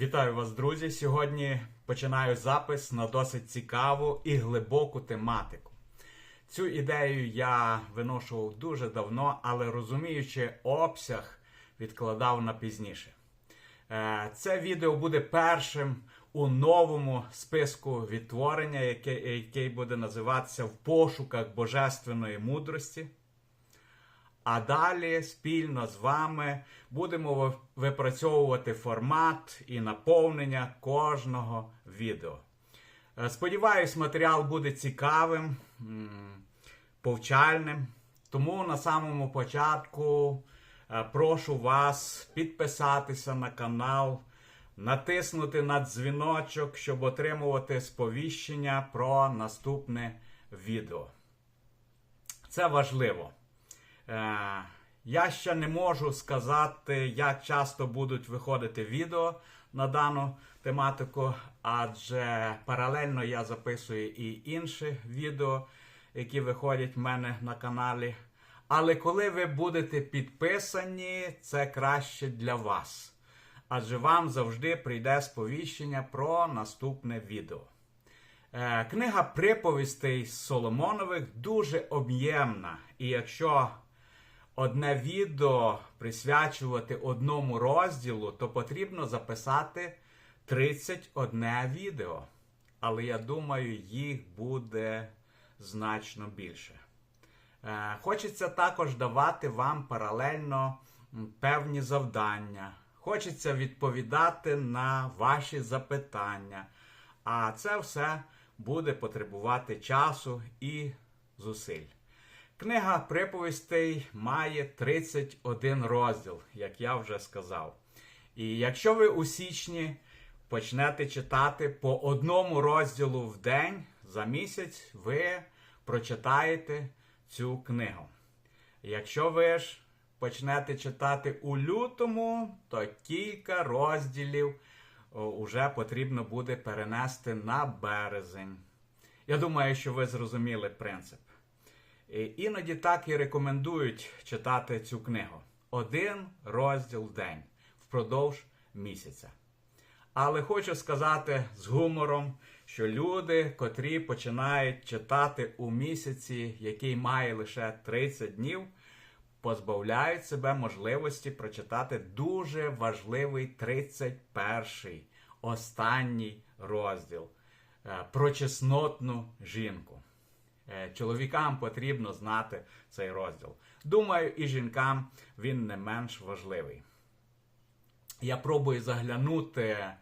Вітаю вас, друзі! Сьогодні починаю запис на досить цікаву і глибоку тематику. Цю ідею я виношував дуже давно, але розуміючи обсяг, відкладав на пізніше. Е, Це відео буде першим у новому списку відтворення, який, який буде називатися В пошуках божественної мудрості. А далі спільно з вами будемо випрацьовувати формат і наповнення кожного відео. Е, Сподіваюсь, матеріал буде цікавим, повчальним. Тому на самому початку е, прошу вас підписатися на канал, натиснути на дзвіночок, щоб отримувати сповіщення про наступне відео. Це важливо. Е, Я ще не можу сказати, як часто будуть виходити відео на дану тематику, адже паралельно я записую і інші відео, які виходять в мене на каналі. Але коли ви будете підписані, це краще для вас. Адже вам завжди прийде сповіщення про наступне відео. Е, Книга приповістей Соломонових дуже об'ємна. І якщо одне відео присвячувати одному розділу, то потрібно записати 31 відео. Але я думаю, їх буде значно більше. Е, Хочеться також давати вам паралельно певні завдання. Хочеться відповідати на ваші запитання. А це все буде потребувати часу і зусиль. Книга приповістей має 31 розділ, як я вже сказав. І якщо ви у січні почнете читати по одному розділу в день за місяць, ви прочитаєте цю книгу. Якщо ви ж почнете читати у лютому, то кілька розділів уже потрібно буде перенести на березень. Я думаю, що ви зрозуміли принцип. І Іноді так і рекомендують читати цю книгу. Один розділ день впродовж місяця. Але хочу сказати з гумором, що люди, котрі починають читати у місяці, який має лише 30 днів, позбавляють себе можливості прочитати дуже важливий 31-й, останній розділ е, про чеснотну жінку. Е, Чоловікам потрібно знати цей розділ. Думаю, і жінкам він не менш важливий. Я пробую заглянути,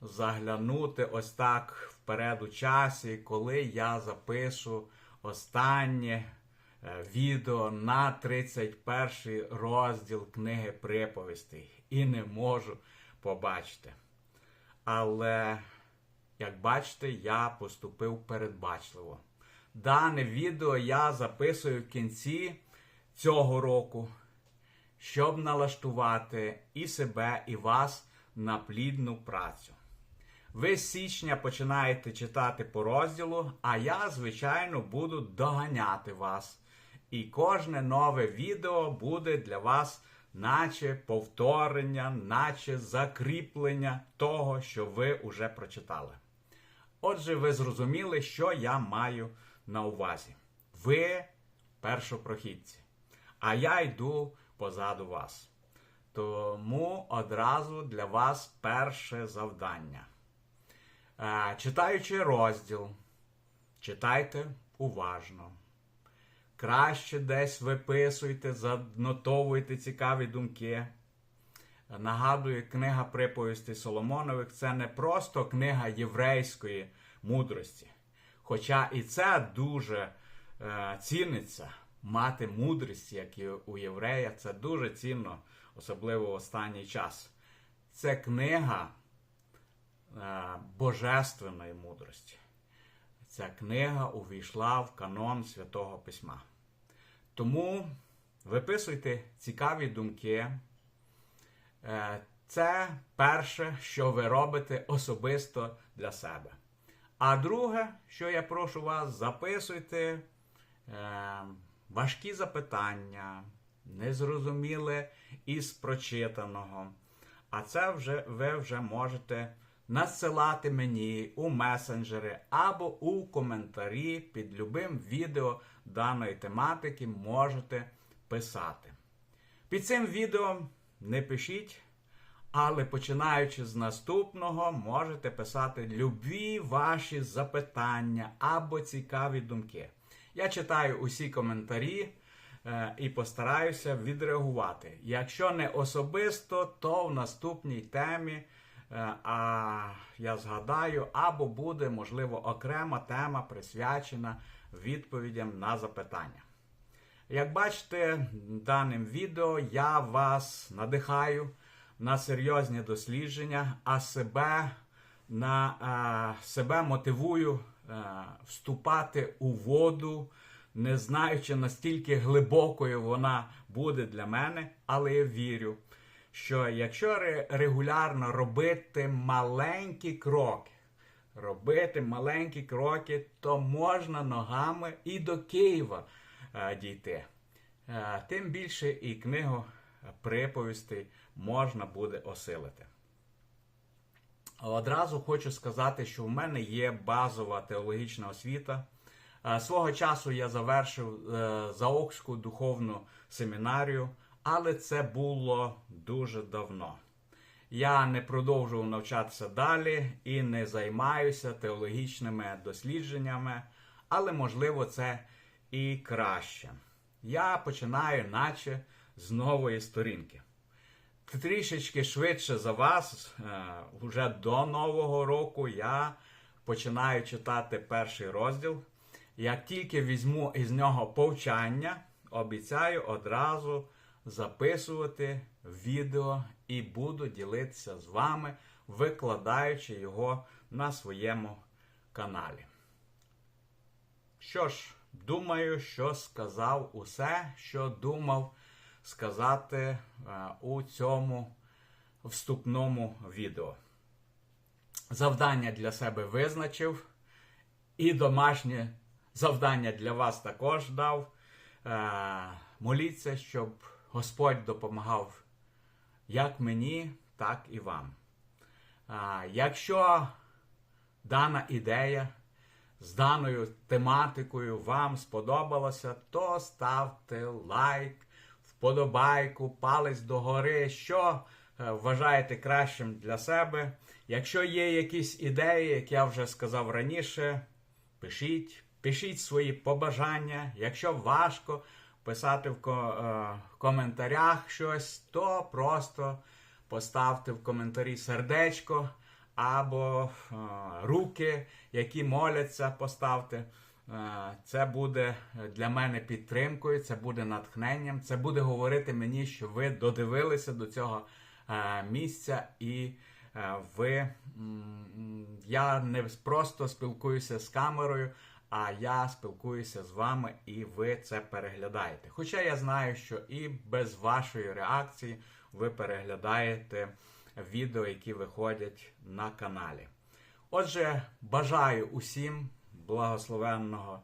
заглянути ось так вперед у часі, коли я запишу останнє е, відео на 31 розділ книги приповістей. І не можу побачити. Але, як бачите, я поступив передбачливо. Дане відео я записую в кінці цього року, щоб налаштувати і себе, і вас на плідну працю. Ви з січня починаєте читати по розділу, а я, звичайно, буду доганяти вас. І кожне нове відео буде для вас, наче повторення, наче закріплення того, що ви вже прочитали. Отже, ви зрозуміли, що я маю на увазі. Ви першопрохідці, а я йду позаду вас. Тому одразу для вас перше завдання. Е, Читаючи розділ, читайте уважно. Краще десь виписуйте, занотовуйте цікаві думки. Нагадую, книга приповістей Соломонових це не просто книга єврейської мудрості. Хоча і це дуже е, ціниться, мати мудрість, як і у єврея, це дуже цінно, особливо в останній час. Це книга е, божественної мудрості. Ця книга увійшла в канон Святого Письма. Тому виписуйте цікаві думки. Е, Це перше, що ви робите особисто для себе. А друге, що я прошу вас, записуйте е, важкі запитання, незрозуміле із прочитаного, А це вже ви вже можете надсилати мені у месенджери або у коментарі під любим відео даної тематики можете писати. Під цим відео не пишіть, але починаючи з наступного, можете писати любі ваші запитання або цікаві думки. Я читаю усі коментарі е, і постараюся відреагувати. Якщо не особисто, то в наступній темі. е, А я згадаю, або буде, можливо, окрема тема присвячена відповідям на запитання. Як бачите, даним відео я вас надихаю на серйозні дослідження, а себе, на, е, себе мотивую е, вступати у воду, не знаючи настільки глибокою вона буде для мене, але я вірю, що якщо регулярно робити маленькі кроки, робити маленькі кроки, то можна ногами і до Києва е, дійти. Е, Тим більше і книгу приповістей можна буде осилити. Одразу хочу сказати, що в мене є базова теологічна освіта. Е, Свого часу я завершив е, Заокську духовну семінарію, але це було дуже давно. Я не продовжував навчатися далі і не займаюся теологічними дослідженнями, але можливо це і краще. Я починаю, наче з нової сторінки. Трішечки швидше за вас, е, вже до Нового року, я починаю читати перший розділ. Як тільки візьму із нього повчання, обіцяю одразу записувати відео і буду ділитися з вами, викладаючи його на своєму каналі. Що ж, думаю, що сказав усе, що думав сказати е, у цьому вступному відео. Завдання для себе визначив, і домашнє завдання для вас також дав. Е, Моліться, щоб Господь допомагав як мені, так і вам. Якщо дана ідея з даною тематикою вам сподобалася, то ставте лайк, вподобайку, палець догори, що е, вважаєте кращим для себе. Якщо є якісь ідеї, як я вже сказав раніше, пишіть, пишіть свої побажання. Якщо важко писати в е, коментарях щось, то просто поставте в коментарі сердечко або е, руки, які моляться, поставте. Е, Це буде для мене підтримкою, це буде натхненням, це буде говорити мені, що ви додивилися до цього е, місця і е, ви. Я не просто спілкуюся з камерою, а я спілкуюся з вами і ви це переглядаєте. Хоча я знаю, що і без вашої реакції ви переглядаєте відео, які виходять на каналі. Отже, бажаю усім благословенного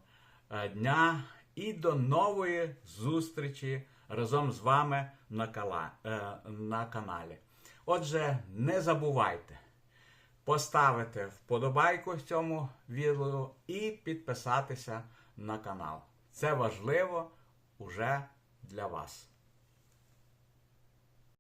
е, дня і до нової зустрічі разом з вами на, кала, е, на каналі. Отже, не забувайте поставити вподобайку цьому відео і підписатися на канал. Це важливо уже для вас.